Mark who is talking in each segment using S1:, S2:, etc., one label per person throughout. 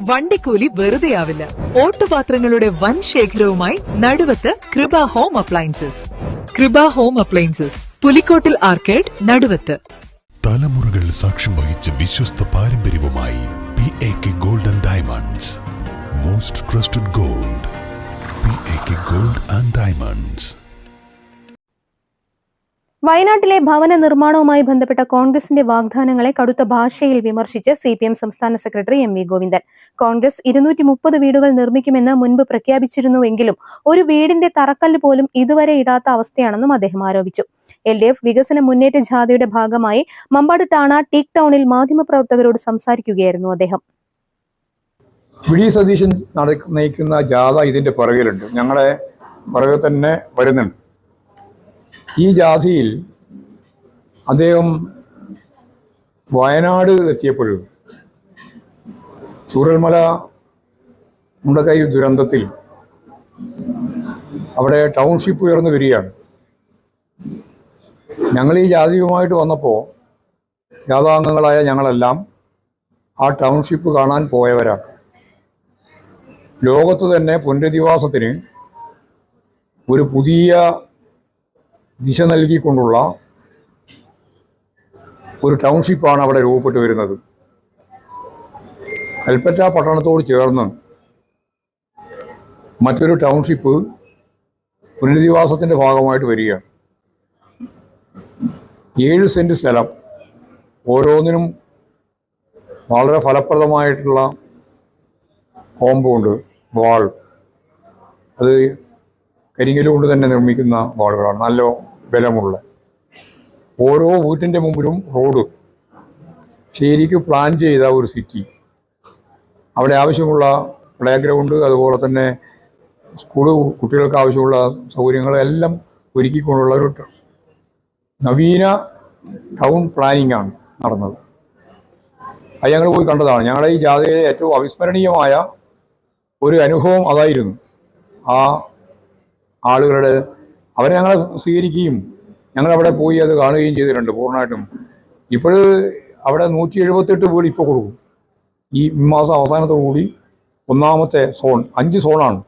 S1: വണ്ടിക്കൂലി വെറുതെയാവില്ല. ഓട്ടുപാത്രങ്ങളുടെ വൻ ശേഖരവുമായി Naduvath Kripa home appliances. Kripa home appliances Pulikkottil arcade Naduvath.
S2: തലമുറകൾ സാക്ഷ്യം വഹിച്ച വിശ്വസ്ത പാരമ്പര്യവുമായി P A K gold and diamonds most trusted gold P A K gold and diamonds
S3: വയനാട്ടിലെ ഭവന നിർമ്മാണവുമായി ബന്ധപ്പെട്ട കോൺഗ്രസിന്റെ വാഗ്ദാനങ്ങളെ കടുത്ത ഭാഷയിൽ വിമർശിച്ച് സി പി എം സംസ്ഥാന secretary M V Govindan. Congress ഇരുന്നൂറ്റി മുപ്പത് വീടുകൾ നിർമ്മിക്കുമെന്ന് മുൻപ് പ്രഖ്യാപിച്ചിരുന്നുവെങ്കിലും ഒരു വീടിന്റെ തറക്കല്ല് പോലും ഇതുവരെ ഇടാത്ത അവസ്ഥയാണെന്നും അദ്ദേഹം ആരോപിച്ചു. എൽ ഡി എഫ് വികസന മുന്നേറ്റ ജാഥയുടെ ഭാഗമായി മമ്പാട് ടാണ ടീക് ടൗണിൽ മാധ്യമപ്രവർത്തകരോട് സംസാരിക്കുകയായിരുന്നു അദ്ദേഹം.
S4: വി. സതീശൻ നയിക്കുന്ന ജാഥ ഇതിന്റെ പുറകിലുണ്ട്. ഞങ്ങളെ പുറകെ തന്നെ വരുന്നുണ്ട്. ഈ ജാഥയിൽ അദ്ദേഹം വയനാട് എത്തിയപ്പോൾ ചൂരൽമല മുണ്ടക്കൈ ദുരന്തത്തിൽ അവിടെ ടൗൺഷിപ്പ് ഉയർന്നു വരികയാണ്. ഞങ്ങൾ ഈ ജാതിയുമായിട്ട് വന്നപ്പോൾ ജാതാംഗങ്ങളായ ഞങ്ങളെല്ലാം ആ ടൗൺഷിപ്പ് കാണാൻ പോയവരാണ്. ലോകത്ത് തന്നെ പുനരധിവാസത്തിന് ഒരു പുതിയ ദിശ നൽകിക്കൊണ്ടുള്ള ഒരു ടൗൺഷിപ്പാണ് അവിടെ രൂപപ്പെട്ടു വരുന്നത്. കൽപ്പറ്റ പട്ടണത്തോട് ചേർന്ന് മറ്റൊരു ടൗൺഷിപ്പ് പുനരധിവാസത്തിന്റെ ഭാഗമായിട്ട് വരികയാണ്. ഏഴ് സെന്റ് സ്ഥലം ഓരോന്നിനും വളരെ ഫലപ്രദമായിട്ടുള്ള കോമ്പൗണ്ട് വാൾ അത് കരിങ്കൽ കൊണ്ട് തന്നെ നിർമ്മിക്കുന്ന വാളുകളാണ്. നല്ല ബലമുള്ള. ഓരോ വീട്ടിന്റെ മുമ്പിലും റോഡ്. ശരിക്ക് പ്ലാൻ ചെയ്ത ഒരു സിറ്റി അവിടെ ആവശ്യമുള്ള പ്ലേ ഗ്രൗണ്ട് അതുപോലെ തന്നെ സ്കൂൾ കുട്ടികൾക്ക് ആവശ്യമുള്ള സൗകര്യങ്ങളെല്ലാം ഒരുക്കിക്കൊണ്ടുള്ള ഒരു നവീന ടൗൺ പ്ലാനിംഗ് ആണ് നടന്നത്. അത് ഞങ്ങൾ പോയി കണ്ടതാണ്. ഞങ്ങളുടെ ഈ ജാഥയിലെ ഏറ്റവും അവിസ്മരണീയമായ ഒരു അനുഭവം അതായിരുന്നു. ആ ആളുകളുടെ അവർ ഞങ്ങളെ സ്വീകരിക്കുകയും ഞങ്ങളവിടെ പോയി അത് കാണുകയും ചെയ്തിട്ടുണ്ട് പൂർണമായിട്ടും. ഇപ്പോൾ അവിടെ നൂറ്റി എഴുപത്തെട്ട് വീട് ഇപ്പോൾ കൊടുക്കും. ഈ മാസം അവസാനത്തോടു കൂടി ഒന്നാമത്തെ സോൺ അഞ്ച് സോണാണ്.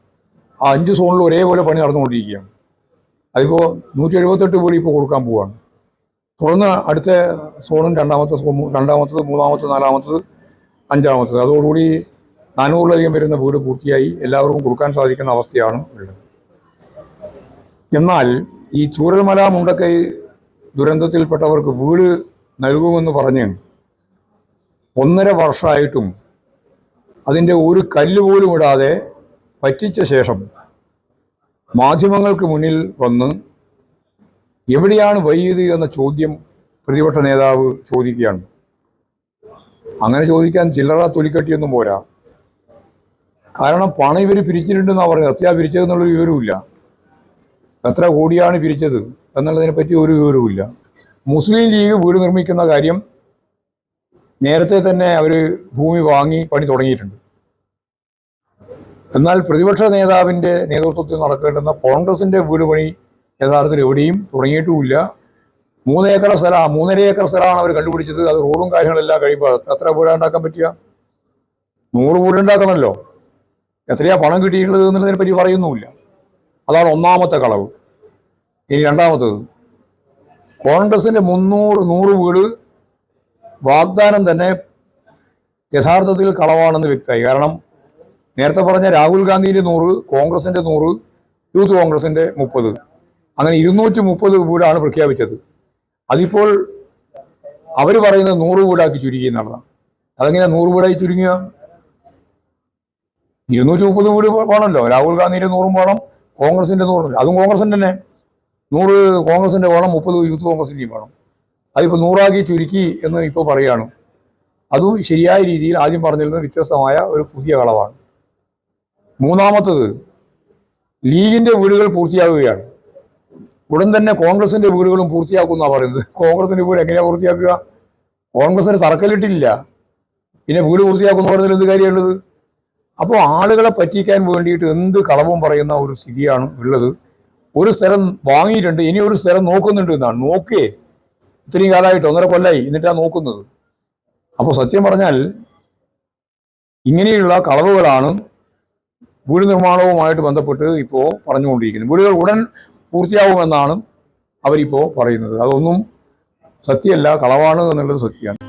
S4: ആ അഞ്ച് സോണിൽ ഒരേപോലെ പണി നടന്നുകൊണ്ടിരിക്കുകയാണ്. അതിപ്പോൾ നൂറ്റി എഴുപത്തെട്ട് വീട് ഇപ്പോൾ കൊടുക്കാൻ പോവുകയാണ് തുടർന്ന് അടുത്ത സോണും രണ്ടാമത്തെ സോൺ രണ്ടാമത്തത് മൂന്നാമത്തത് നാലാമത്തത് അഞ്ചാമത്തത്. അതോടുകൂടി നാനൂറിലധികം വരുന്ന വീട് പൂർത്തിയായി. എല്ലാവർക്കും കൊടുക്കാൻ സാധിക്കുന്ന അവസ്ഥയാണ് ഉള്ളത്. എന്നാൽ ഈ ചൂരൽമല മുണ്ടക്കൈ ദുരന്തത്തിൽപ്പെട്ടവർക്ക് വീട് നൽകുമെന്ന് പറഞ്ഞ് ഒന്നര വർഷമായിട്ടും അതിന്റെ ഒരു കല്ല് പോലും ഇടാതെ പറ്റിച്ച ശേഷം മാധ്യമങ്ങൾക്ക് മുന്നിൽ വന്ന് എവിടെയാണ് വൈദ്യുത എന്ന ചോദ്യം പ്രതിപക്ഷ നേതാവ് ചോദിക്കുകയാണ്. അങ്ങനെ ചോദിക്കാൻ ചില്ലറ തൊലിക്കട്ടിയൊന്നും പോരാ. കാരണം പണം ഇവർ പിരിച്ചിട്ടുണ്ടെന്നാണ് പറയുന്നത് അത്യാ പിരിച്ചതെന്നുള്ളൊരു വിവരവുമില്ല. എത്ര കോടിയാണ് പിരിച്ചത് എന്നുള്ളതിനെ പറ്റി ഒരു വിവരവുമില്ല. മുസ്ലിം ലീഗ് വീട് നിർമ്മിക്കുന്ന കാര്യം നേരത്തെ തന്നെ അവർ ഭൂമി വാങ്ങി പണി തുടങ്ങിയിട്ടുണ്ട്. എന്നാൽ പ്രതിപക്ഷ നേതാവിന്റെ നേതൃത്വത്തിൽ നടക്കേണ്ടുന്ന കോൺഗ്രസിന്റെ വീട് പണി യഥാർത്ഥത്തിൽ എവിടെയും തുടങ്ങിയിട്ടുമില്ല. മൂന്ന് ഏക്കർ സ്ഥലം മൂന്നര ഏക്കർ സ്ഥലമാണ് അവർ കണ്ടുപിടിച്ചത്. അത് റോഡും കാര്യങ്ങളെല്ലാം കഴിയുമ്പോൾ എത്ര വീടാ ഉണ്ടാക്കാൻ പറ്റുക? നൂറ് വീടുണ്ടാക്കണമല്ലോ. എത്രയാ പണം കിട്ടിയിട്ടുള്ളത് എന്നുള്ളതിനെ പറ്റി പറയുന്നുമില്ല. അതാണ് ഒന്നാമത്തെ കളവ്. ഇനി രണ്ടാമത്തത്. കോൺഗ്രസിന്റെ മുന്നൂറ് നൂറ് വീട് വാഗ്ദാനം തന്നെ യഥാർത്ഥത്തിൽ കളവാണെന്ന് വ്യക്തമായി. കാരണം നേരത്തെ പറഞ്ഞ രാഹുൽ ഗാന്ധിയുടെ നൂറ് കോൺഗ്രസിന്റെ നൂറ് യൂത്ത് കോൺഗ്രസിന്റെ മുപ്പത്. അങ്ങനെ ഇരുന്നൂറ്റി മുപ്പത് വീടാണ് പ്രഖ്യാപിച്ചത്. അതിപ്പോൾ അവർ പറയുന്നത് നൂറ് വീടാക്കി ചുരുക്കി എന്നുള്ളതാണ്. അതെങ്ങനെ നൂറ് വീടായി ചുരുങ്ങുക ഇരുന്നൂറ്റി മുപ്പത് വീട് വേണമല്ലോ. രാഹുൽ ഗാന്ധിയുടെ നൂറും വേണം. കോൺഗ്രസിന്റെ നൂറ് അതും കോൺഗ്രസിന്റെ തന്നെ. നൂറ് കോൺഗ്രസിന്റെ വേണം മുപ്പത് യൂത്ത് കോൺഗ്രസിന്റെയും വേണം. അതിപ്പോൾ നൂറാക്കി ചുരുക്കി എന്ന് ഇപ്പോൾ പറയുകയാണ്. അതും ശരിയായ രീതിയിൽ ആദ്യം പറഞ്ഞിരുന്ന വ്യത്യസ്തമായ ഒരു പുതിയ കളവാണ്. മൂന്നാമത്തത് ലീഗിന്റെ വീടുകൾ പൂർത്തിയാകുകയാണ് ഉടൻ തന്നെ കോൺഗ്രസിന്റെ വീടുകളും പൂർത്തിയാക്കുമെന്നാണ് പറയുന്നത്. കോൺഗ്രസിന്റെ വീട് എങ്ങനെയാണ് പൂർത്തിയാക്കുക? കോൺഗ്രസിന് തറക്കല്ലിട്ടില്ല പിന്നെ വീട് പൂർത്തിയാക്കുന്ന പറഞ്ഞാൽ എന്ത് കാര്യമുള്ളത് അപ്പോൾ ആളുകളെ പറ്റിക്കാൻ വേണ്ടിയിട്ട് എന്ത് കളവും പറയുന്ന ഒരു സ്ഥിതിയാണ് ഉള്ളത്. ഒരു സ്ഥലം വാങ്ങിയിട്ടുണ്ട് ഇനി ഒരു സ്ഥലം നോക്കുന്നുണ്ട് എന്നാണ്. നോക്കേ ഇത്രയും കാലമായിട്ട് ഒന്നര കൊല്ലായി എന്നിട്ടാണ് നോക്കുന്നത്. അപ്പോൾ സത്യം പറഞ്ഞാൽ ഇങ്ങനെയുള്ള കളവുകളാണ് വീട് നിർമ്മാണവുമായിട്ട് ബന്ധപ്പെട്ട് ഇപ്പോൾ പറഞ്ഞുകൊണ്ടിരിക്കുന്നത്. വീടുകൾ ഉടൻ പൂർത്തിയാവുമെന്നാണ് അവരിപ്പോൾ പറയുന്നത്. അതൊന്നും സത്യമല്ല കളവാണ് എന്നുള്ളത് സത്യമാണ്